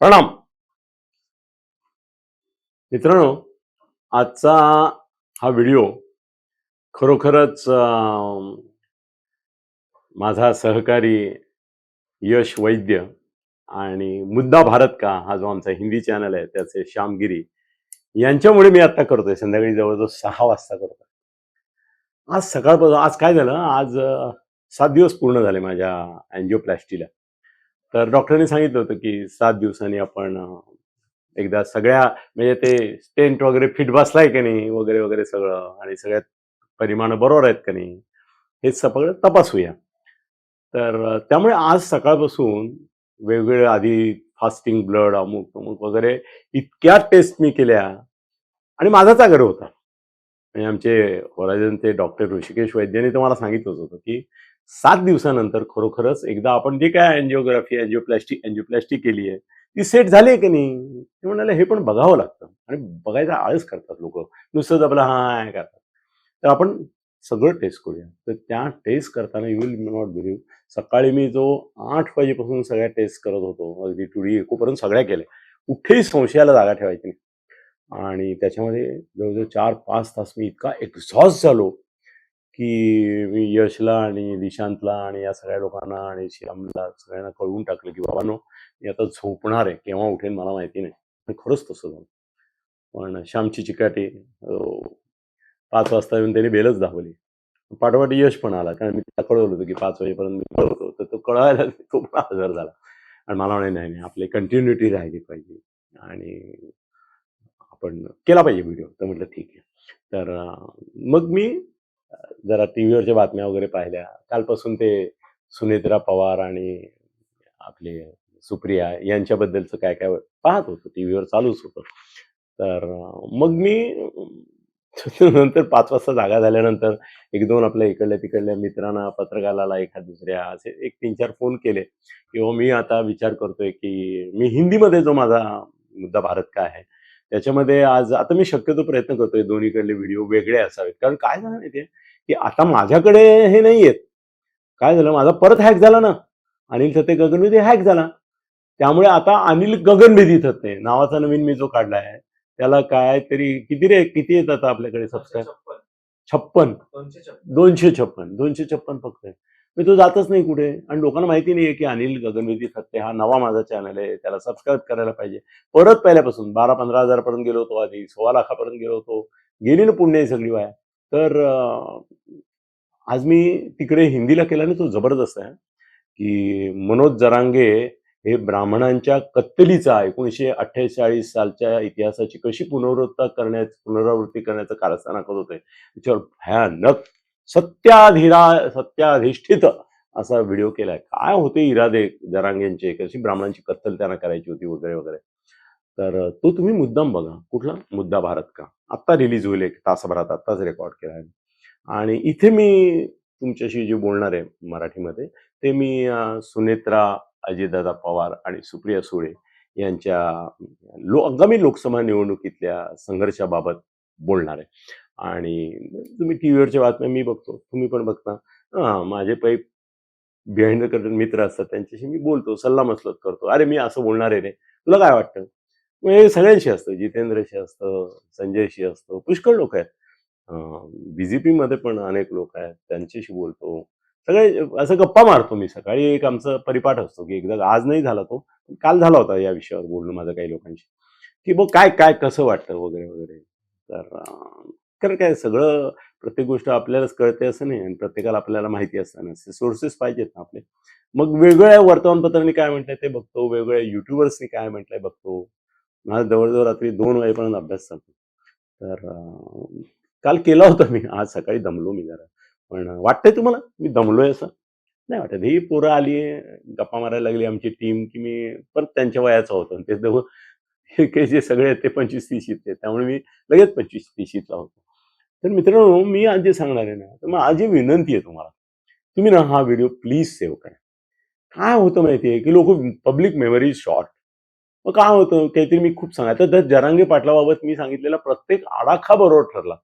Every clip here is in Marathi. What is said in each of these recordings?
प्रणाम. मित्रांनो आजचा हा व्हिडिओ खरोखरच माझा सहकारी यश वैद्य आणि मुद्दा भारत का हा जो आमचा हिंदी चॅनल आहे त्याचे श्यामगिरी यांच्यामुळे मी आता करतोय. संध्याकाळी जवळजवळ सहा वाजता करतोय. आज सकाळपासून आज काय झालं? आज सात दिवस पूर्ण झाले माझ्या अँजिओप्लॅस्टीला तर डॉक्टरने सांगितलं होतं की सात दिवसांनी आपण एकदा सगळ्या म्हणजे ते स्टेंट वगैरे फिट बसलाय की नाही वगैरे वगैरे सगळं आणि सगळ्यात परिमाण बरोबर आहेत का नाही हे सगळं तपासूया. तर त्यामुळे आज सकाळपासून वेगवेगळे आधी फास्टिंग ब्लड अमुक अमुक वगैरे इतक्या टेस्ट मी केल्या आणि माझाच आग्रह होता. म्हणजे आमचे होरायझनचे डॉक्टर ऋषिकेश वैद्यांनी तर मला सांगितलंच होतं की सात दिवसानंतर खरोखरच एकदा आपण जे काय अँजिओग्राफी अँजिओप्लॅस्टी अँजिओप्लॅस्टी केली आहे ती सेट झाली आहे की नाही? ते म्हणाले हे पण बघावं लागतं. आणि बघायचा आळस करतात लोक. नुसतंच आपलं हा करतात. तर आपण सगळं टेस्ट करूया. तर त्या टेस्ट करताना यू विल नॉट बिलीव्ह सकाळी मी जो आठ वाजेपासून सगळ्या टेस्ट करत होतो अगदी टुडी एकोपर्यंत सगळ्या केल्या. कुठेही संशयाला जागा ठेवायची नाही. आणि त्याच्यामध्ये जवळजवळ चार पाच तास मी इतका एक्झॉस्ट झालो की मी यशला आणि दिशांतला आणि या सगळ्या लोकांना आणि श्यामला सगळ्यांना कळवून टाकलं की बाबांनो मी आता झोपणार आहे केव्हा उठेन मला माहिती नाही. आणि खरंच तसं झालं. पण श्यामची चिकाटी पाच वाजता येऊन त्याने बेलच दाखवली पाठोपाठी यश पण आला कारण मी त्याला कळवलं होतं की पाच वाजेपर्यंत मी कळवतो. तर तो कळवायला तो पण आजार झाला. आणि मला म्हणे नाही नाही आपली कंटिन्युटी राहिली पाहिजे. आणि आपण केला पाहिजे व्हिडिओ तर म्हटलं ठीक आहे. तर मग मी जरा टी व्हीवरच्या बातम्या वगैरे पाहिल्या. कालपासून ते सुनेत्रा पवार आणि आपले सुप्रिया यांच्याबद्दलचं काय काय पाहत होतो. टी व्हीवर चालूच होतं. तर मग मी नंतर पाच वाजता जागा झाल्यानंतर एक दोन आपल्या इकडल्या तिकडल्या मित्रांना पत्रकाराला एखाद दुसऱ्या असे एक तीन चार फोन केले किंवा हो, मी आता विचार करतोय की मी हिंदीमध्ये जो माझा मुद्दा भारत का आहे त्याच्यामध्ये आज आता मी शक्यतो प्रयत्न करतोय दोन्हीकडले व्हिडिओ वेगळे असावेत. कारण काय झालं माहितीये? की आता माझ्याकडे हे नाही आहेत काय झालं? माझा परत हॅक झाला ना. अनिल थत्ते गगनभेदी हॅक झाला. त्यामुळे आता अनिल गगनभेदी थत्ते नावाचा नवीन मी जो काढलाय त्याला काय तरी किती रे? किती येत आता आपल्याकडे सबस्क्राईब छप्पन. दोनशे छप्पन. दोनशे छप्पन दोनशे छप्पन फक्त मी तो जातच नाही कुठे. आणि लोकांना माहिती नाहीये की अनिल गगनवेदी थत्ते हा नवा माझा चॅनल आहे. त्याला सबस्क्राईब करायला पाहिजे. परत पहिल्यापासून बारा पंधरा हजारपर्यंत गेलो होतो आधी. सोळा लाखापर्यंत गेलो होतो. गेली ना पुण्य सगळी वाया. तर आज मी तिकडे हिंदीला केल्याने तो जबरदस्त आहे की मनोज जरांगे हे ब्राह्मणांच्या कत्तलीचा एकोणीसशे अठ्ठेचाळीस सालच्या इतिहासाची कशी पुनरावृत्ता करण्याची पुनरावृत्ती करण्याचं कारस्थाना करत होते त्याच्यावर भयानक सत्याधिरा सत्याधिष्ठित असा व्हिडिओ केलाय. काय होते इरादे जरांगेंचे? कशी ब्राह्मणांची कत्तल त्यांना करायची होती वगैरे वगैरे. तर तो तुम्ही मुद्दाम बघा. कुठला? मुद्दा भारत का? आत्ता रिलीज होईल एक तासभरात आत्ताच रेकॉर्ड केला आहे. आणि इथे मी तुमच्याशी जे बोलणार आहे मराठीमध्ये ते मी सुनेत्रा अजितदादा पवार आणि सुप्रिया सुळे यांच्या लो आगामी लोकसभा निवडणुकीतल्या संघर्षाबाबत बोलणार आहे. आणि तुम्ही टी व्हीवरच्या बातम्या मी बघतो तुम्ही पण बघता. हां माझे पै बिहाइंड द कर्टन मित्र असतात त्यांच्याशी मी बोलतो सल्ला मसलत करतो. अरे मी असं बोलणार आहे रे. तुला काय वाटतं? म्हणजे सगळ्यांशी असतं. जितेंद्रशी असतं संजयशी असतं. पुष्कळ लोक आहेत. बीजेपी मध्ये पण अनेक लोक आहेत. त्यांच्याशी बोलतो. सगळे असं गप्पा मारतो मी. सकाळी एक आमचा परिपाठ असतो की एकदा आज नाही झाला तो काल झाला होता या विषयावर बोलणं माझं काही लोकांशी. की बघ काय काय कसं वाटतं वगैरे वगैरे. तर कारण काय सगळं प्रत्येक गोष्ट आपल्यालाच कळते असं नाही आणि प्रत्येकाला आपल्याला माहिती असतं ना सोर्सेस पाहिजेत ना आपले. मग वेगवेगळ्या वर्तमानपत्रांनी काय म्हटलंय ते बघतो. वेगवेगळ्या युट्यूबर्सनी काय म्हटलंय बघतो. माझा जवळजवळ रात्री दोन वाजेपर्यंत अभ्यास चालतो. तर काल केला होता मी. आज सकाळी दमलो मी जरा. पण वाटतंय तुम्हाला? मी दमलोय असं? नाही वाटत. ही पोरं आली गप्पा मारायला लागली आमची टीम की मी परत त्यांच्या वयाचा होतो. ते हे जे सगळे आहेत ते पंचवीस तीशीतले त्यामुळे मी लगेच पंचवीस तीशीतला होतो. तर मित्रांनो मी आज जे सांगणार आहे ना तर मग आज विनंती आहे तुम्हाला तुम्ही ना हा व्हिडिओ प्लीज सेव्ह करा. काय होतं माहिती आहे की लोक पब्लिक मेमरी शॉर्ट. मग काय होतं? काहीतरी मी खूप सांगायचं. तर जरांगे पाटलाबाबत मी सांगितलेला प्रत्येक आडाखा बरोबर ठरला.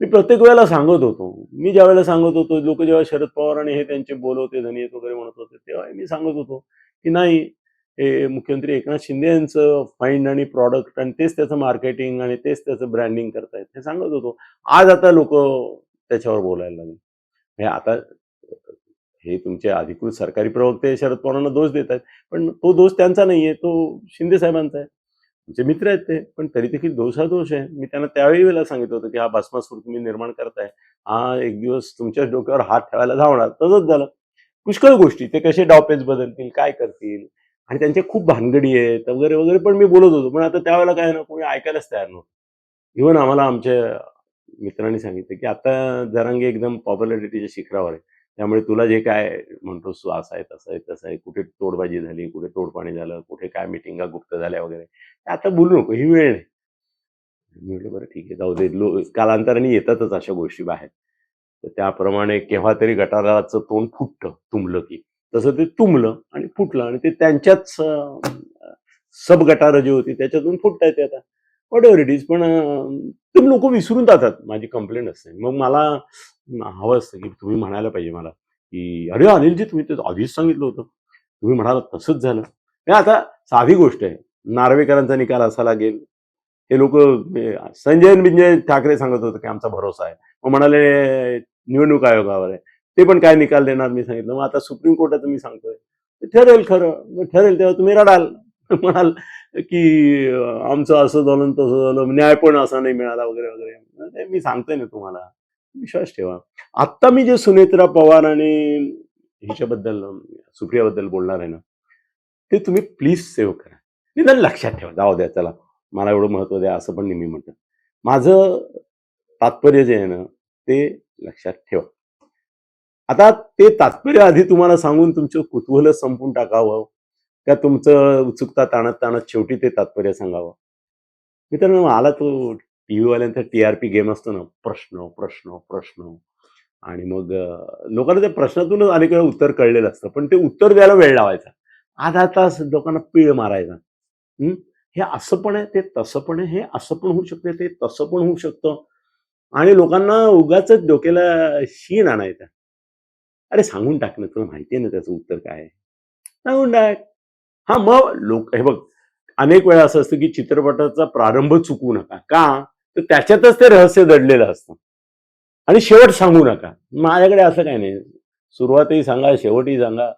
मी प्रत्येक वेळेला सांगत होतो. मी ज्या वेळेला सांगत होतो लोक जेव्हा शरद पवार आणि हे त्यांचे बोलवते धनियत वगैरे म्हणत होते तेव्हा मी सांगत होतो की नाही हे मुख्यमंत्री एकनाथ शिंदे यांचं फाईंड आणि प्रॉडक्ट आणि तेच त्याचं मार्केटिंग आणि तेच त्याचं ब्रँडिंग करतायत हे सांगत होतो. आज आता लोक त्याच्यावर बोलायला लागले. हे आता हे तुमचे अधिकृत सरकारी प्रवक्ते शरद पवारांना दोष देत आहेत. पण तो दोष त्यांचा नाहीये तो शिंदे साहेबांचा आहे. तुमचे मित्र आहेत ते पण तरी देखील दोष हा दोष आहे. मी त्यांना त्यावेळी वेळेला सांगितलं होतं की हा भस्मास्फूर तुम्ही निर्माण करताय. हा एक दिवस तुमच्या डोक्यावर हात ठेवायला धावणार. तसंच झालं. पुष्कळ गोष्टी ते कसे डॉपेज बदलतील काय करतील? आणि त्यांच्या खूप भानगडी आहेत वगैरे वगैरे पण मी बोलत होतो. पण आता त्यावेळेला काय ना कोणी ऐकायलाच तयार नव्हतं. इव्हन आम्हाला आमच्या मित्रांनी सांगितलं की आता जरांगे एकदम पॉप्युलॅरिटीच्या शिखरावर आहे. त्यामुळे तुला जे काय म्हणतो तू असं आहे तसं आहे तसं आहे कुठे तोडबाजी झाली कुठे तोडपाणी झालं कुठे काय मिटिंगा गुप्त झाल्या वगैरे आता बोलू नको ही वेळ नाही. मी म्हटलं बरं ठीक आहे जाऊ दे लो कालांतराने येतातच अशा गोष्टी बाहेर. तर त्याप्रमाणे केव्हा तरी गटाराचं तोंड फुटतं तुंबलं की. तसं ते तुंबलं आणि फुटलं आणि ते त्यांच्याच सब गटारं जी होती त्याच्यातून फुटत आहेत आता. वॉट एव्हर इट इज पण ते तुम्ही लोक विसरून जातात. माझी कंप्लेंट असते. मग मला हवं असतं की तुम्ही म्हणायला पाहिजे मला की अरे अनिलजी तुम्ही ते आधीच सांगितलं होतं. तुम्ही म्हणाला तसंच झालं. नाही आता साधी गोष्ट आहे. नार्वेकरांचा निकाल असा लागेल. हे लोक संजय बिंजय ठाकरे सांगत होते की आमचा भरोसा आहे. मग म्हणाले निवडणूक आयोगावर आहे. ते पण काय निकाल देणार मी सांगितलं. मग आता सुप्रीम कोर्टाचं मी सांगतोय. ठरेल खरं. मग ठरेल तेव्हा तुम्ही रडाल. म्हणाल की आमचं असं झालं तसं झालं न्याय पण असा नाही मिळाला वगैरे वगैरे. ते मी सांगतोय ना तुम्हाला. विश्वास ठेवा. आत्ता मी जे सुनेत्रा पवार आणि हिच्याबद्दल सुप्रियाबद्दल बोलणार आहे ना ते तुम्ही प्लीज सेव्ह करा. निदान लक्षात ठेवा. जाऊ द्या चला. मला एवढं महत्त्व द्या असं पण नेहमी म्हणतो. माझं तात्पर्य जे आहे ना ते लक्षात ठेवा. आता ते तात्पर्य आधी तुम्हाला सांगून तुमचं कुतूहल संपून टाकावं. का तुमचं उत्सुकता ताणत ताणत शेवटी ते तात्पर्य सांगावं? मित्रांनो आला तो टी व्हीवाल्यांचा टी आर पी गेम असतो ना प्रश्न प्रश्न प्रश्न. आणि मग लोकांना त्या प्रश्नातूनच अनेक वेळा उत्तर कळलेलं असतं पण ते उत्तर द्यायला वेळ लावायचा. आधा तास लोकांना पीळ मारायचा. हे? असं पण आहे ते तसं पण आहे हे असं पण होऊ शकते ते तसं पण होऊ शकतं. आणि लोकांना उगाच डोक्याला शीण आणायचा. अरे सांगून टाकणं तुला माहिती आहे ना त्याचं उत्तर काय आहे? सांगून टाक. हा मग लोक हे बघ अनेक वेळा असं असतं की चित्रपटाचा प्रारंभ चुकवू नका. का? तर त्याच्यातच ते रहस्य दडलेलं असतं. आणि शेवट सांगू नका. माझ्याकडे असं काही नाही. सुरुवातही सांगा शेवटही सांगा.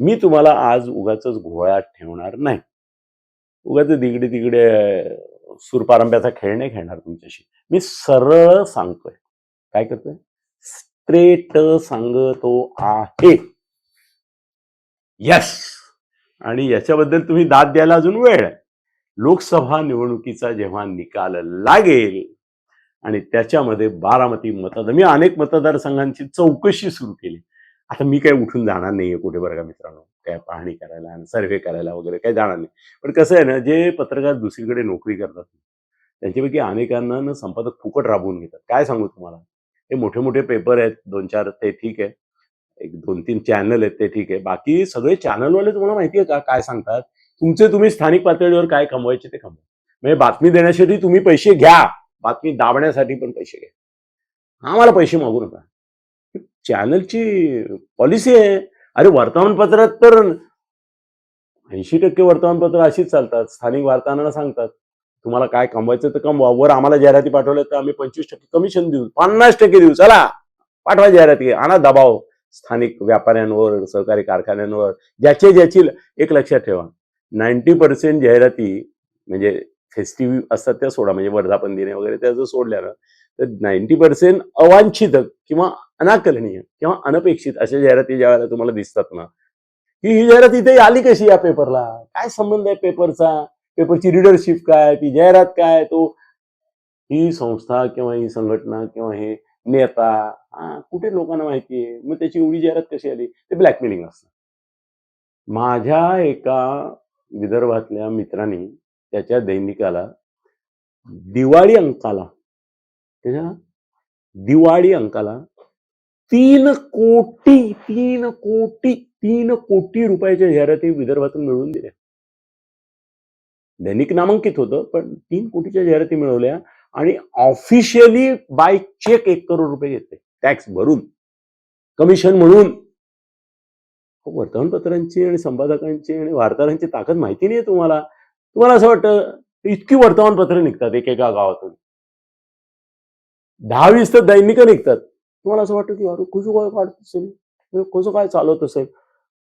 मी तुम्हाला आज उगाच घोळ्यात ठेवणार नाही. उगाच तिकडे तिकडे सुरपारंब्याचा खेळ नाही खेळणार तुमच्याशी. मी सरळ सांगतोय. काय करतोय? स्ट्रेट सांगतो आहे. यस! आणि याच्याबद्दल तुम्ही दाद द्यायला अजून वेळ आहे. लोकसभा निवडणुकीचा जेव्हा निकाल लागेल आणि त्याच्यामध्ये बारामती मतदार मी अनेक मतदारसंघांची चौकशी सुरू केली. आता मी काही उठून जाणार नाहीये कुठे बरं का मित्रांनो. काय पाहणी करायला आणि सर्वे करायला वगैरे काही जाणार नाही. पण कसं आहे ना जे पत्रकार दुसरीकडे नोकरी करतात त्यांच्यापैकी अनेकांना संपादक फुकट राबवून घेतात. काय सांगू तुम्हाला? हे मोठे मोठे पेपर आहेत दोन चार ते ठीक आहे. एक दोन तीन चॅनल आहेत ते ठीक आहे. बाकी सगळे चॅनलवाले तुम्हाला माहिती आहे का? काय सांगतात? तुमचे तुम्ही स्थानिक पातळीवर काय कमवायचे ते कमवा. म्हणजे बातमी देण्यासाठी तुम्ही पैसे घ्या. बातमी दाबण्यासाठी पण पैसे घ्या. आम्हाला पैसे मागू नका. चॅनलची पॉलिसी आहे. अरे वर्तमानपत्रात तर ऐंशी टक्के वर्तमानपत्र अशीच चालतात. स्थानिक वार्ताहरांना सांगतात. तुम्हाला काय कमवायचं तर कमवा. वर आम्हाला जाहिराती पाठवल्या तर आम्ही पंचवीस टक्के कमिशन देऊ. पन्नास टक्के देऊ. चला. पाठवा जाहिराती. आणा दबाव. स्थानिक व्यापाऱ्यांवर सहकारी कारखान्यांवर ज्याचे ज्याची एक लक्षात ठेवा. नाईन्टी पर्सेंट जाहिराती म्हणजे फेस्टिव्ह असतात त्या सोडा म्हणजे वर्धापन दिने वगैरे त्या जर सोडल्या ना तर नाईन्टी पर्सेंट अवांछित किंवा अनाकलनीय किंवा अनपेक्षित अशा जाहिराती ज्या वेळेला तुम्हाला दिसतात ना की ही जाहिरात इथे आली कशी या पेपरला काय संबंध आहे पेपरचा पेपरची रिडरशिप काय? ती जाहिरात काय? तो ही संस्था किंवा ही संघटना किंवा हे नेता हा कुठे लोकांना माहिती आहे मग त्याची एवढी जाहिरात कशी आली? ते ब्लॅकमेलिंग असतं. माझ्या एका विदर्भातल्या मित्रांनी त्याच्या दैनिकाला दिवाळी अंकाला त्याच्या दिवाळी अंकाला तीन कोटी तीन कोटी तीन कोटी रुपयाच्या जाहिराती विदर्भातून मिळवून दिल्या. दैनिक नामांकित होतं पण तीन कोटीच्या जाहिराती मिळवल्या. आणि ऑफिशियली बाय चेक एक करोड रुपये घेते टॅक्स भरून. कमिशन म्हणून. हो, वर्तमानपत्रांची आणि संपादकांची आणि वार्ताहरांची ताकद माहिती नाही तुम्हाला. तुम्हाला असं वाटतं इतकी वर्तमानपत्र निघतात एकेका गावातून. दहा वीस तर दैनिक निघतात. तुम्हाला असं वाटतं की अरे कसं काय काढत असेल? हे कसं काय चालवत असेल?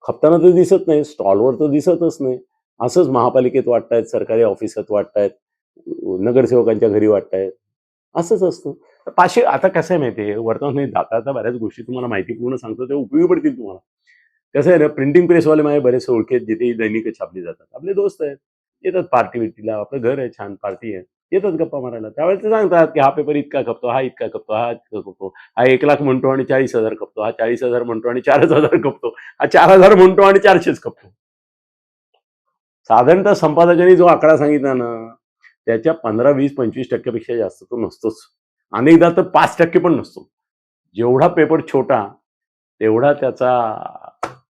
खपताना तर दिसत नाही स्टॉलवर तर दिसतच नाही. असंच महापालिकेत वाटतायत सरकारी ऑफिसात वाटतायत. नगरसेवकांच्या घरी वाटतायत. असंच असतं. पाचशे आता कसं आहे माहिती आहे? वर्तमान आता आता बऱ्याच गोष्टी तुम्हाला माहिती पूर्ण सांगतो ते उपयोगी पडतील तुम्हाला. कसं आहे ना प्रिंटिंग प्रेसवाले माझे बरेचसे ओळखे आहेत जिथे दैनिक छापली जातात. आपले दोस्त आहेत. येतात पार्टी विटीला आपलं घर आहे छान पार्टी आहे. येतात गप्पा मारायला. त्यावेळेस ते सांगतात की हा पेपर इतका खपतो हा इतका खपतो हा इतका खपतो. हा एक लाख म्हणतो आणि चाळीस हजार खपतो हा चाळीस हजार म्हणतो आणि चारच हजार खपतो हा चार हजार म्हणतो आणि चारशेच खपतो. साधारणतः संपादकांनी जो आकडा सांगितला ना त्याच्या पंधरा वीस पंचवीस टक्क्यापेक्षा जास्त तो नसतोच. अनेकदा तर पाच टक्के पण नसतो. जेवढा पेपर छोटा तेवढा त्याचा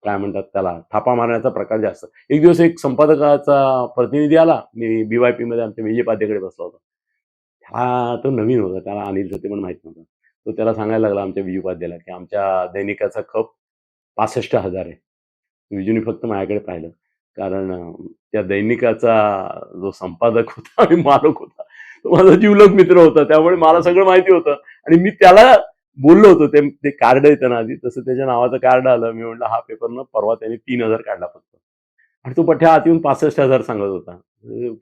काय म्हणतात त्याला थापा मारण्याचा प्रकार जास्त. एक दिवस एक संपादकाचा प्रतिनिधी आला मी बीवायपी मध्ये आमच्या विजयपाध्याकडे बसला होता. हा तो नवीन होता त्याला अनिल ते पण माहीत नव्हतं. तो त्याला सांगायला लागला आमच्या विजूपाद्याला की आमच्या दैनिकाचा खप पासष्ट हजार आहे. विजूने फक्त माझ्याकडे पाहिलं. कारण त्या दैनिकाचा जो संपादक होता आणि मालक होता तो माझा जीवलग मित्र होता. त्यामुळे मला सगळं माहिती होतं. आणि मी त्याला बोललो होतो ते ते कार्ड येतं ना आधी तसं त्याच्या नावाचं कार्ड आलं. मी म्हटलं हा पेपर ना परवा त्याने तीन हजार काढला फक्त. आणि तो पठ्या आत येऊन पासष्ट हजार सांगत होता.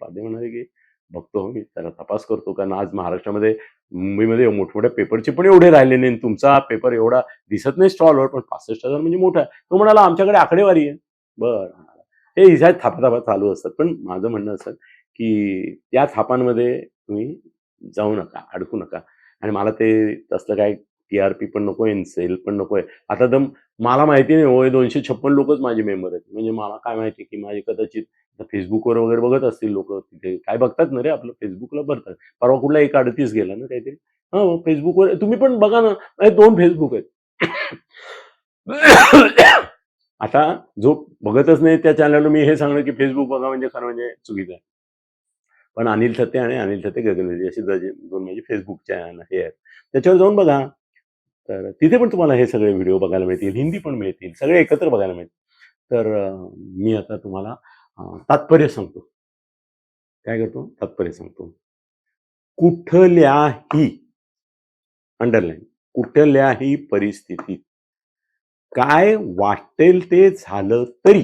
पाध्ये म्हणाले की बघतो मी त्याला तपास करतो. कारण आज महाराष्ट्रामध्ये मुंबईमध्ये मोठमोठ्या पेपरचे पण एवढे राहिले नाही तुमचा पेपर एवढा दिसत नाही स्टॉलवर पण पासष्ट हजार म्हणजे मोठा आहे. तो म्हणाला आमच्याकडे आकडेवारी आहे. बरं. हे ह्या थापाथापा थापा चालू असतात. पण माझं म्हणणं असं की त्या थापांमध्ये तुम्ही जाऊ नका अडकू नका. आणि मला ते तसलं काय टी आर पी पण नको आहे सेल पण नको आहे. आता तर मला माहिती नाही होय दोनशे छप्पन लोकच माझे मेंबर आहेत. म्हणजे मला काय माहिती की माझे कदाचित फेसबुकवर वगैरे बघत असतील लोक तिथे. काय बघतात ना रे आपलं? फेसबुकला भरतात. परवा कुठला एक अडतीस गेला ना काहीतरी. हा फेसबुकवर तुम्ही पण बघा ना. दोन फेसबुक आहेत. आता जो बघतच नाही त्या चॅनलवर मी हे सांगणं की फेसबुक बघा म्हणजे खरं म्हणजे चुकीचं आहे. पण अनिल थत्ते आणि अनिल थत्ते गगनवेदी असे दोन म्हणजे फेसबुकच्या हे आहेत. त्याच्यावर जाऊन बघा. तर तिथे पण तुम्हाला हे सगळे व्हिडिओ बघायला मिळतील हिंदी पण मिळतील सगळे एकत्र बघायला मिळतील. तर मी आता तुम्हाला तात्पर्य सांगतो. काय करतो? तात्पर्य सांगतो. कुठल्याही अंडरलाईन कुठल्याही परिस्थितीत काय वाटेल ते झालं तरी.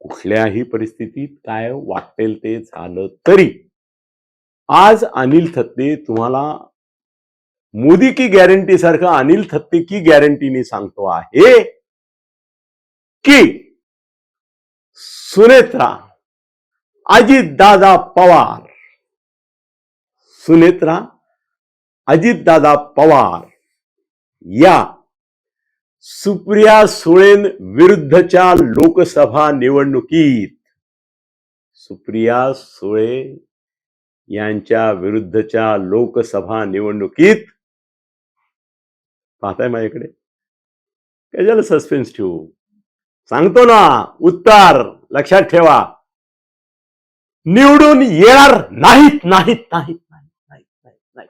कुठल्याही परिस्थितीत काय वाटेल ते झालं तरी. आज अनिल थत्ते तुम्हाला मोदी की गॅरंटी सारखं अनिल थत्ते की गॅरंटीने सांगतो आहे की सुनेत्रा अजितदादा पवार. सुनेत्रा अजितदादा पवार या सुप्रिया सुळेन विरुद्धच्या लोकसभा निवडणुकीत. सुप्रिया सुळे यांच्या विरुद्धच्या लोकसभा निवडणुकीत. पाहताय माझ्याकडे? कशाला सस्पेन्स ठेवू? सांगतो ना उत्तर लक्षात ठेवा. निवडून येणार नाहीत नाहीत नाहीत नाहीत नाहीत नाही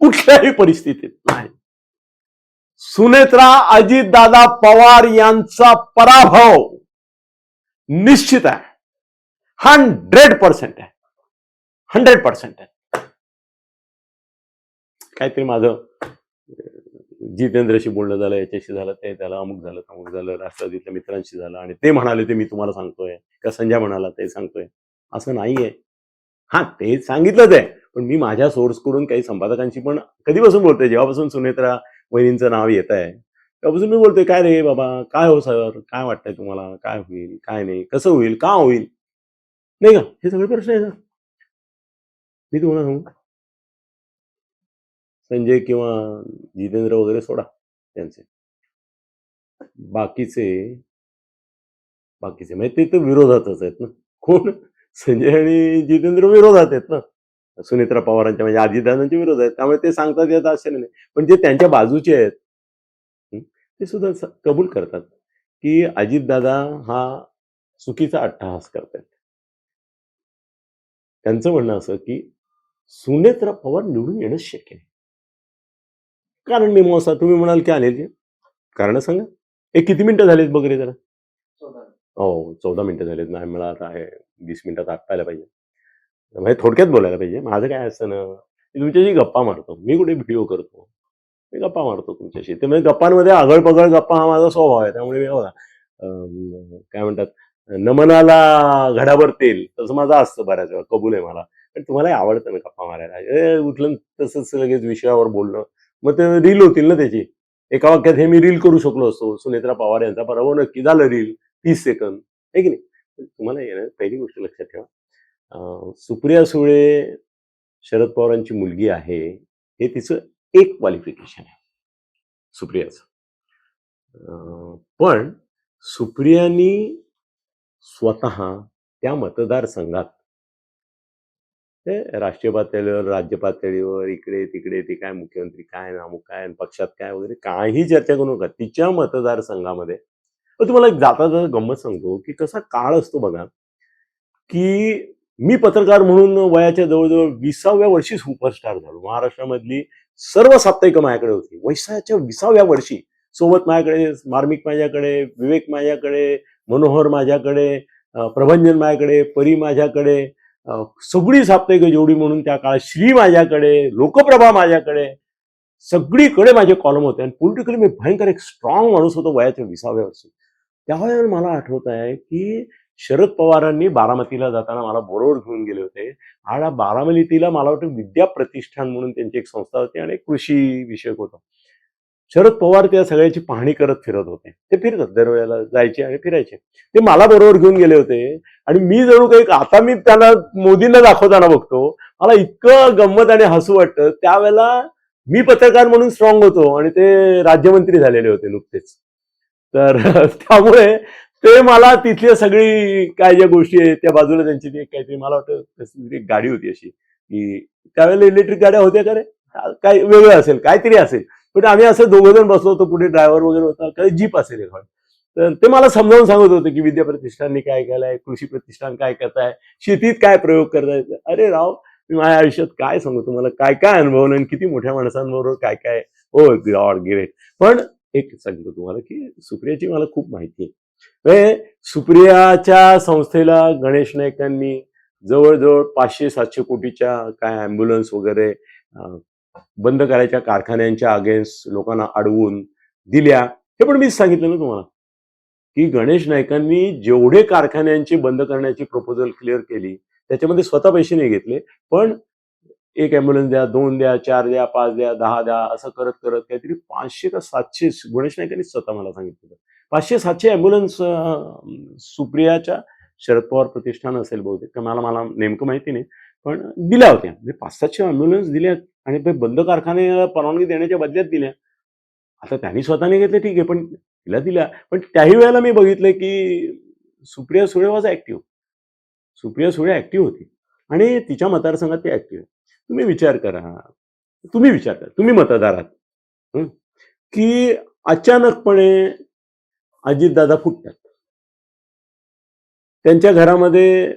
कुठल्याही परिस्थितीत नाही सुनेत्रा अजितदादा पवार यांचा पराभव निश्चित आहे. हंड्रेड पर्सेंट आहे. हंड्रेड पर्सेंट आहे. काहीतरी माझं जितेंद्रशी बोलणं झालं याच्याशी झालं ते त्याला अमुक झालं तमुक झालं राष्ट्रवादीतल्या मित्रांशी झालं आणि ते म्हणाले ते मी तुम्हाला सांगतोय का संजय म्हणाला ते सांगतोय. असं नाहीये. हा ते सांगितलंच आहे पण मी माझ्या सोर्सकडून काही संपादकांशी पण कधीपासून बोलतोय? जेव्हापासून सुनेत्रा वहिनींचं नाव येत आहे. त्यापासून मी बोलतोय काय रे बाबा काय हो सर? काय वाटतंय तुम्हाला? काय होईल? काय नाही? कसं होईल? का होईल? नाही का? हे सगळे प्रश्न आहे ना. मी तुम्हाला सांगू? संजय किंवा जितेंद्र वगैरे सोडा त्यांचे. बाकीचे बाकीचे म्हणजे ते तर विरोधातच आहेत ना. कोण? संजय आणि जितेंद्र विरोधात आहेत ना. सुनेत्रा पवारांच्या म्हणजे अजितदादांच्या विरोध आहेत. त्यामुळे ते सांगतात येत असे नाही. पण जे त्यांच्या बाजूचे आहेत ते सुद्धा कबूल करतात की अजितदादा हा चुकीचा अट्टहास करतायत. त्यांचं म्हणणं असं की सुनेत्रा पवार निवडून येणं शक्य नाही. कारण मीमांसा तुम्ही म्हणाल की अनिलजी कारण सांगा. हे किती मिनिटं झालीत बघ रे जरा? हो चौदा मिनिटं झालीत. नाही मला आता हे वीस मिनिटात आटपायला पाहिजे. म्हणजे थोडक्यात बोलायला पाहिजे माझं काय असतं ना मी तुमच्याशी गप्पा मारतो मी कुठे व्हिडिओ करतो मी गप्पा मारतो तुमच्याशी. ते म्हणजे गप्पांमध्ये आगळ पगळ गप्पा हा माझा स्वभाव आहे त्यामुळे मी बघा काय म्हणतात नमनाला घडाभर तेल तसं माझं असतं बऱ्याच वेळा कबूल आहे मला. पण तुम्हालाही आवडतं ना गप्पा मारायला. उठलं तसंच लगेच विषयावर बोलणं. मग ते रील होतील ना त्याची. एका वाक्यात हे मी रील करू शकलो असतो सुनेत्रा पवार यांचा पराभव नक्की झालं रील तीस सेकंद आहे की नाही? तुम्हाला पहिली गोष्ट लक्षात ठेवा सुप्रिया सुळे शरद पवारांची मुलगी आहे हे तिचं एक क्वालिफिकेशन आहे. सुप्रियाचं. अं, पण सुप्रियानी स्वतः त्या मतदारसंघात राष्ट्रीय पातळीवर राज्य पातळीवर इकडे तिकडे ते काय मुख्यमंत्री काय नामुक काय पक्षात काय वगैरे काही चर्चा करू नका. तिच्या मतदारसंघामध्ये तुम्हाला एक जाता जाता गंमत सांगतो की कसा काळ असतो बघा की मी पत्रकार म्हणून वयाच्या जवळजवळ विसाव्या वर्षी सुपरस्टार झालो. महाराष्ट्रामधली सर्व साप्ताहिक माझ्याकडे होती. वैशाच्या विसाव्या वर्षी सोबत माझ्याकडे मार्मिक माझ्याकडे विवेक माझ्याकडे मनोहर माझ्याकडे प्रभंजन माझ्याकडे परी माझ्याकडे सगळी साप्ताहिक जेवढी म्हणून त्या काळात श्री माझ्याकडे लोकप्रभा माझ्याकडे सगळीकडे माझे कॉलम होते. आणि पॉलिटिकली मी भयंकर एक स्ट्रॉंग माणूस होतो वयाच्या विसाव्या वर्षी. त्यावेळेला मला आठवत आहे की शरद पवारांनी बारामतीला जाताना मला बरोबर घेऊन गेले होते. आणि बारामतीला मला वाटतं विद्या प्रतिष्ठान म्हणून त्यांची एक संस्था होती आणि एक कृषी विषयक होतं. शरद पवार त्या सगळ्याची पाहणी करत फिरत होते. ते फिरतात दरवेळेला जायचे आणि फिरायचे. ते मला बरोबर घेऊन गेले होते आणि मी जणू काही आता मी त्यांना मोदींना दाखवताना बघतो मला इतकं गंमत आणि हसू वाटतं. त्यावेळेला मी पत्रकार म्हणून स्ट्रॉंग होतो आणि ते राज्यमंत्री झालेले होते नुकतेच. तर त्यामुळे ते मला तिथल्या सगळी काय ज्या गोष्टी आहेत त्या बाजूला त्यांची ती एक काहीतरी मला वाटतं एक गाडी होती अशी. की त्यावेळेला इलेक्ट्रिक गाड्या होत्या का रे? काय वेगळं असेल काहीतरी असेल. पण आम्ही असं दोघं जण बसलो होतो पुढे ड्रायव्हर वगैरे होता काही जीप असेल एखाद. तर ते मला समजावून सांगत होते की विद्या प्रतिष्ठाननी काय केलंय कृषी प्रतिष्ठान काय करताय शेतीत काय प्रयोग करताय? अरे राव मी माझ्या आयुष्यात काय सांगू तुम्हाला? काय काय अनुभवलं आणि किती मोठ्या माणसांबरोबर काय काय? हो गॉड ग्रेट पण एक सांगतो तुम्हाला की सुप्रियाची मला खूप माहिती आहे. सुप्रियाच्या संस्थेला गणेश नायकांनी जवळजवळ पाचशे सातशे कोटीच्या काय ॲम्ब्युलन्स वगैरे बंद करायच्या कारखान्यांच्या अगेन्स्ट लोकांना अडवून दिल्या. हे पण मीच सांगितलं ना तुम्हाला. की गणेश नाईकांनी जेवढे कारखान्यांची बंद करण्याची प्रपोजल क्लिअर केली त्याच्यामध्ये स्वतः पैसे नाही घेतले पण एक ॲम्ब्युलन्स द्या दोन द्या चार द्या पाच द्या दहा द्या असं करत करत काहीतरी पाचशे का सातशे गणेश नाईकांनी स्वतः मला सांगितलं. पाचशे सातशे ॲम्ब्युलन्स सुप्रियाच्या शरद पवार प्रतिष्ठान असेल बहुतेक तर मला मला नेमकं माहिती नाही पण दिल्या होत्या. म्हणजे पाच सातशे ॲम्ब्युलन्स दिल्या आणि ते बंद कारखाने परवानगी देण्याच्या बदल्यात दिल्या. आता त्यांनी स्वतःने घेतले ठीक आहे पण तिला दिल्या. पण त्याही वेळेला मी बघितलं की सुप्रिया सुळे वाज ऍक्टिव्ह सुप्रिया सुळे ऍक्टिव्ह होती. आणि तिच्या मतदारसंघात ती ऍक्टिव्ह आहे तुम्ही विचार करा. तुम्ही विचार करा. तुम्ही मतदार आहात की अचानकपणे अजितदादा फुटतात. त्यांच्या घरामध्ये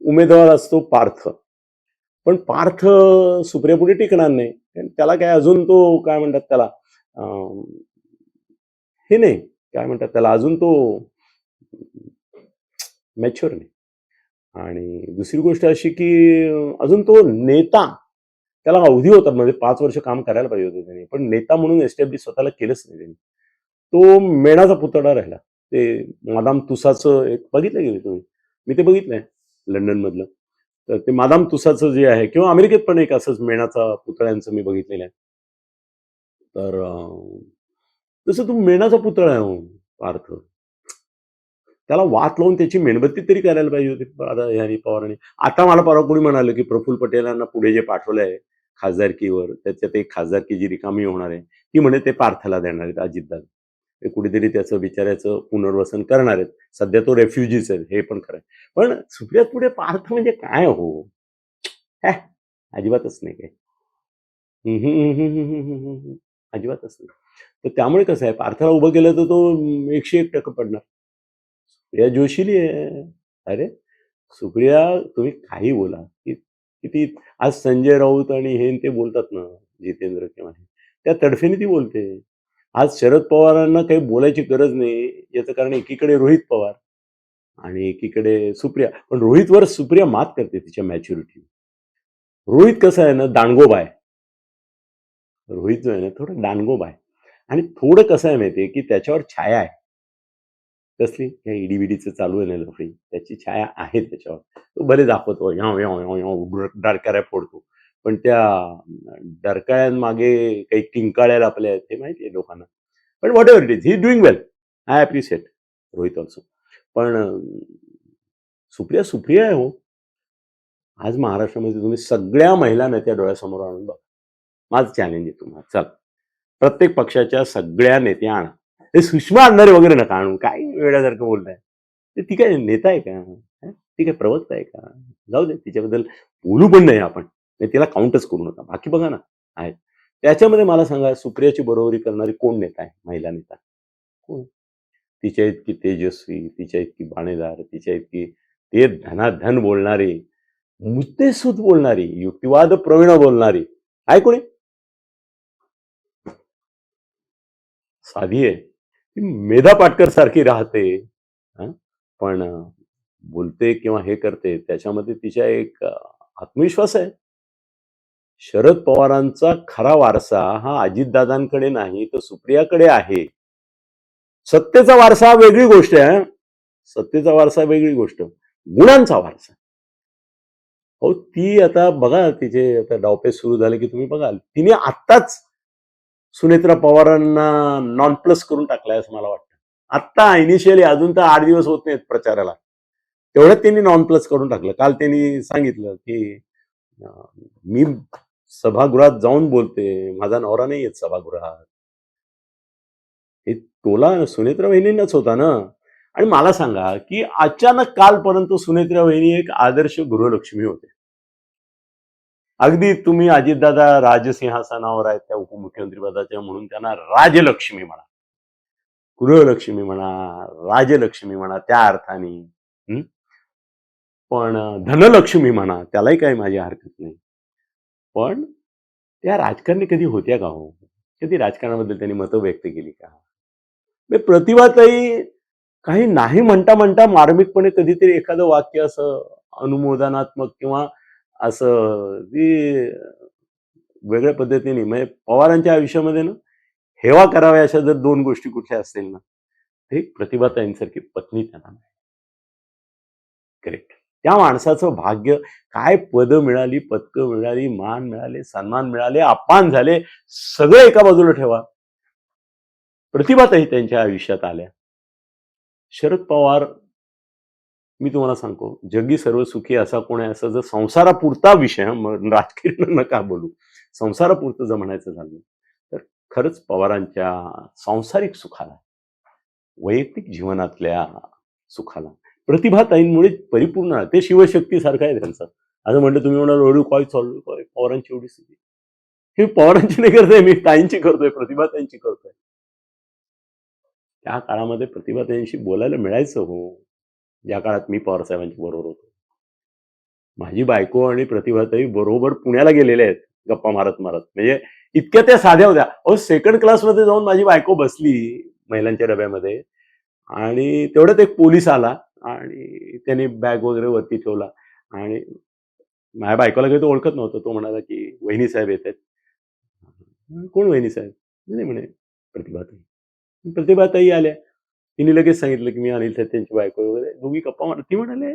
उमेदवार असतो पार्थ. पण पार्थ सुप्रियापुढे टिकणार नाही. त्याला काय अजून तो काय म्हणतात त्याला अं, हे नाही. काय म्हणतात त्याला अजून तो मॅच्युअर नाही. आणि दुसरी गोष्ट अशी की अजून तो नेता त्याला अवधी होता म्हणजे पाच वर्ष काम करायला पाहिजे होते त्यांनी. पण नेता म्हणून एस्टॅब्लिश स्वतःला केलंच नाही त्यांनी. तो मेणाचा पुतळा राहिला. ते मादाम तुसाचं एक बघितलं गेलं तुम्ही? मी ते बघितलंय लंडन मधलं तर ते मादाम तुसाचं जे आहे किंवा अमेरिकेत पण एक असंच मेणाचा पुतळ्यांचं मी बघितलेलं आहे. तर तसं तो मेणाचा पुतळा आहे हो, पार्थ. त्याला वात लावून त्याची मेणबत्ती तरी करायला पाहिजे होती आता ह्यानी पवारांनी. आता मला परवा कोणी म्हणालं की प्रफुल्ल पटेलांना पुढे जे पाठवलं आहे खासदारकीवर त्याच्यात एक खासदारकी जी रिकामी होणार आहे ती म्हणे ते पार्थला देणार आहेत अजितदादा ते कुठेतरी त्याचं विचारायचं पुनर्वसन करणार आहेत. सध्या तो रेफ्युजीच आहे हे पण खरं आहे. पण सुप्रियात पुढे पार्थ म्हणजे काय हो? अजिबातच नाही काय. अजिबातच नाही. तर त्यामुळे कसं आहे पार्थला उभं केलं तर तो एकशे एक टक्के पडणार. सुप्रिया जोशीली आहे. अरे सुप्रिया तुम्ही काही बोला. की किती आज संजय राऊत आणि हे ते बोलतात ना जितेंद्र किंवा हे त्या तडफेने ती बोलते. आज शरद पवारांना काही बोलायची गरज नाही याचं कारण एकीकडे रोहित पवार आणि एकीकडे सुप्रिया. पण रोहितवर सुप्रिया मात करते तिच्या मॅच्युरिटी रोहित कसं आहे ना दांडगोबा आहे रोहित जो आहे ना थोडं दांडगोबा आहे आणि थोडं कसं आहे माहितीये की त्याच्यावर छाया आहे. कसली? या ईडीबीडीचं चालू आहे ना लफडी त्याची छाया आहे त्याच्यावर. तो भले दाखवतो. याव याव याव डरकाऱ्या फोडतो. पण त्या डरकाळ्यांमागे काही किंकाळ्या आपल्या आहेत हे माहिती आहे लोकांना. पण whatever it is he doing well I appreciate Rohit also पण सुप्रिया सुप्रिया आहे हो. आज महाराष्ट्रामध्ये तुम्ही सगळ्या महिला नेत्या डोळ्यासमोर आणून बघा. माझं चॅलेंज आहे तुम्हाला. चल. प्रत्येक पक्षाच्या सगळ्या नेत्या आणा ते सुषमा आणणारे वगैरे नका आणू. काय वेड्यासारखं बोलताय. ते ती काय नेता आहे का? ती काय प्रवक्ता आहे का? जाऊ दे तिच्याबद्दल बोलू पण नाही आपण. तिला काउंटच करू नका. बाकी बघा ना. आहेत. त्याच्यामध्ये मला सांगा सुप्रियाची बरोबरी करणारी कोण नेता आहे? महिला नेता. कोण? तिच्या इतकी तेजस्वी तिच्या इतकी बाणेदार तिच्या इतकी ते धनाधन बोलणारी मुद्देसूद बोलणारी युक्तिवाद प्रवीण बोलणारी. आहे कोणी? साधी आहे. मेधा पाटकर सारखी राहते. पण बोलते किंवा हे करते त्याच्यामध्ये तिच्या एक आत्मविश्वास आहे. शरद पवारांचा खरा वारसा हा अजितदादांकडे नाही तर सुप्रियाकडे आहे. सत्तेचा वारसा हा वेगळी गोष्ट आहे सत्तेचा वारसा वेगळी गोष्ट. गुणांचा वारसा. हो ती आता बघा तिचे आता डावपेच सुरू झाले की तुम्ही बघाल. तिने आत्ताच सुनेत्रा पवारांना नॉन प्लस करून टाकलाय असं मला वाटतं. आत्ता इनिशियली अजून तर आठ दिवस होत नाहीत प्रचाराला. तेवढ्यात त्यांनी नॉन प्लस करून टाकलं. काल त्यांनी सांगितलं की मी सभागृहात जाऊन बोलते. माझा नवरा नाही येत सभागृहात. हे टोला सुनेत्रा वहिनींनाच होता ना? आणि मला सांगा की अचानक कालपर्यंत सुनेत्रा वहिनी एक आदर्श गृहलक्ष्मी होते. अगदी तुम्ही अजितदादा राजसिंहासनावर आहेत त्या उपमुख्यमंत्री पदाच्या म्हणून त्यांना राजलक्ष्मी म्हणा गृहलक्ष्मी म्हणा राजलक्ष्मी म्हणा त्या अर्थाने पण धनलक्ष्मी म्हणा त्यालाही काही माझी हरकत नाही. पण त्या राजकारणी कधी होत्या का हो? कधी राजकारणाबद्दल त्यांनी मतं व्यक्त केली का? म्हणजे प्रतिभाताई काही नाही म्हणता म्हणता मार्मिकपणे कधीतरी एखादं वाक्य असं अनुमोदनात्मक किंवा असं ती वेगळ्या पद्धतीने म्हणजे पवारांच्या आयुष्यामध्ये ना हेवा कराव्या अशा जर दोन गोष्टी कुठल्या असतील ना ते प्रतिभाताईंसारखी पत्नी त्यांना नाही करेक्ट त्या माणसाचं भाग्य काय पद मिळाली पदकं मिळाली मान मिळाले सन्मान मिळाले अपमान झाले सगळं एका बाजूला ठेवा. प्रतिभाताई त्यांच्या आयुष्यात आल्या. शरद पवार मी तुम्हाला सांगतो जगी सर्व सुखी असा कोण आहे? असं जर संसारापुरता विषय राजकीय नका बोलू? संसारापुरतं जर म्हणायचं झालं तर खरंच पवारांच्या सांसारिक सुखाला वैयक्तिक जीवनातल्या सुखाला प्रतिभाताईंमुळे परिपूर्ण ते शिवशक्तीसारखं आहे त्यांचं. असं म्हटलं तुम्ही म्हणाल एवढी काय चालू काय पवारांची एवढी स्थिती? हे पवारांची नाही करतोय मी ताईंची करतोय प्रतिभाताईंची करतोय. त्या काळामध्ये प्रतिभाताईंशी बोलायला मिळायचं हो. ज्या काळात मी पवार साहेबांच्या बरोबर होतो. माझी बायको आणि प्रतिभाताई बरोबर पुण्याला गेलेले आहेत गप्पा मारत मारत. म्हणजे इतक्या त्या साध्या होत्या. अहो सेकंड क्लासमध्ये जाऊन माझी बायको बसली महिलांच्या डब्यामध्ये आणि तेवढ्यात एक पोलीस आला आणि त्याने बॅग वगैरे वरती ठेवला आणि माझ्या बायकोला काही तो ओळखत नव्हतं. तो म्हणाला की वहिनी साहेब येत आहेत. कोण वहिनी साहेब? नाही म्हणे प्रतिभाताई. प्रतिभाताई आल्या. तिने लगेच सांगितलं की मी अनिल साहेब त्यांची बायको वगैरे. दोघी गप्पा मारत. ती म्हणाले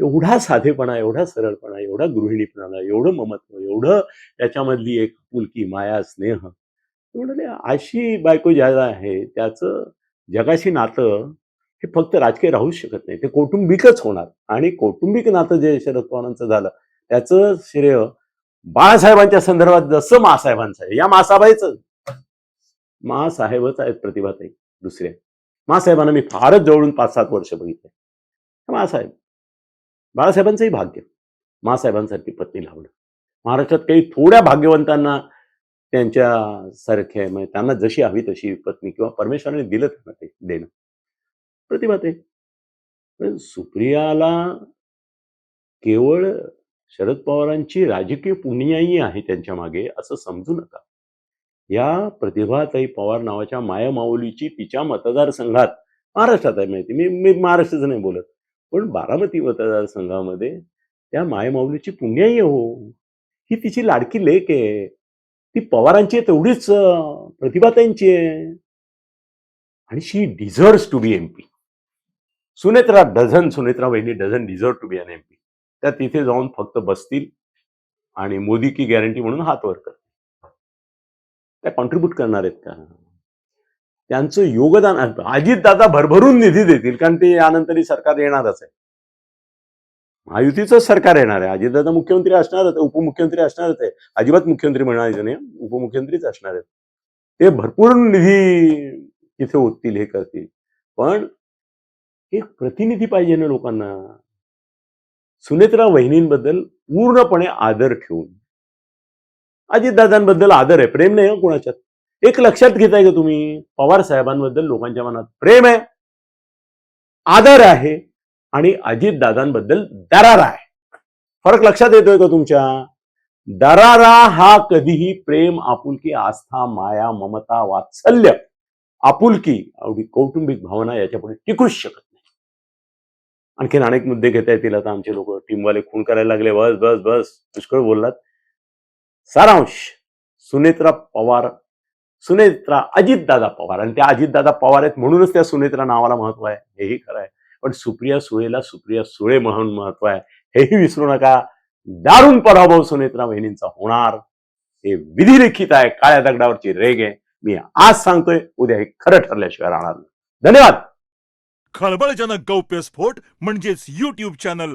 एवढा साधेपणा एवढा सरळपणा एवढा गृहिणीपणा एवढं ममत्व एवढं त्याच्यामधली एक पुलकी माया स्नेह. ती म्हणाले अशी बायको ज्याला आहे त्याचं जगाशी नातं हे फक्त राजकीय राहूच शकत नाही. ते कौटुंबिकच होणार. आणि कौटुंबिक नातं जे शरद पवारांचं झालं त्याचं श्रेय बाळासाहेबांच्या संदर्भात जसं मासाहेबांचं आहे. या मासाबाईचं. मासाहेबच आहेत प्रतिभाताई दुसऱ्या मासाहेबांना मी फारच जवळून पाच सात वर्ष बघितले. मासाहेब बाळासाहेबांचंही भाग्य. मासाहेबांसारखी पत्नी लावणं. महाराष्ट्रात काही थोड्या भाग्यवंतांना त्यांच्या सारखे म्हणजे त्यांना जशी हवी तशी पत्नी किंवा परमेश्वराने दिलं त्यांना ते देणं. प्रतिभा ते. पण सुप्रियाला केवळ शरद पवारांची राजकीय पुण्याई आहे त्यांच्या मागे असं समजू नका. या प्रतिभाताई पवार नावाच्या मायामाऊलीची तिच्या मतदारसंघात महाराष्ट्रात आहे माहिती मी मी महाराष्ट्राचं नाही बोलत पण बारामती मतदारसंघामध्ये त्या मायमाऊलीची पुण्याई आहे हो. ही तिची लाडकी लेक आहे. ती पवारांची आहे तेवढीच प्रतिभाताईंची आहे. आणि she deserves to be M P. Sunetra doesn't Sunetra वहिनी doesn't deserve to be N M P. त्या तिथे जाऊन फक्त बसतील आणि मोदी की गॅरंटी म्हणून हात वर करतील. त्या कॉन्ट्रीब्यूट करणार आहेत का? त्यांचं योगदान अजितदादा भरभरून निधी देतील कारण ते यानंतरही सरकार येणारच आहे. महायुतीचं सरकार येणार आहे. अजितदादा मुख्यमंत्री असणारच आहे उपमुख्यमंत्री असणारच आहे. अजिबात मुख्यमंत्री म्हणायचं नाही. उपमुख्यमंत्रीच असणार आहेत. ते भरपूर निधी तिथे होतील हे करतील. पण एक प्रतिनिधी पाहिजे ना लोकांना. सुनेत्रा वहिनींबद्दल पूर्णपणे आदर ठेवून. अजितदादांबद्दल आदर आहे. प्रेम नाही कोणाच्यात. एक लक्षात घेताय का तुम्ही? पवार साहेबांबद्दल लोकांच्या मनात प्रेम आहे. आदर आहे आणि अजितदादांबद्दल दरारा आहे. फरक लक्षात येतोय का तुमच्या? दरारा हा कधीही प्रेम आपुलकी आस्था माया ममता वात्सल्य आपुलकी अवघी कौटुंबिक भावना याच्यापुढे टिकूच शकत नाही. आणखीन अनेक मुद्दे घेता येतील. आता आमचे लोक टीमवाले खून करायला लागले. बस बस बस. पुष्कळ बोललात. सारांश. सुनेत्रा पवार सुनेत्रा अजितदादा पवार. आणि त्या अजितदादा पवार आहेत म्हणूनच त्या सुनेत्रा नावाला महत्त्व आहे. हेही खरं आहे. पण सुप्रिया सुळेला सुप्रिया सुळे म्हणून महत्त्व आहे. हेही विसरू नका. दारुण पराभव सुनेत्रा वहिनींचा होणार. हे विधिलिखित आहे. काळ्या दगडावरची रेग आहे मी आज सांगतोय उद्या हे खरं ठरल्याशिवाय राहणार नाही. धन्यवाद. खळबळजनक गौप्यस्फोट म्हणजेच युट्यूब चॅनल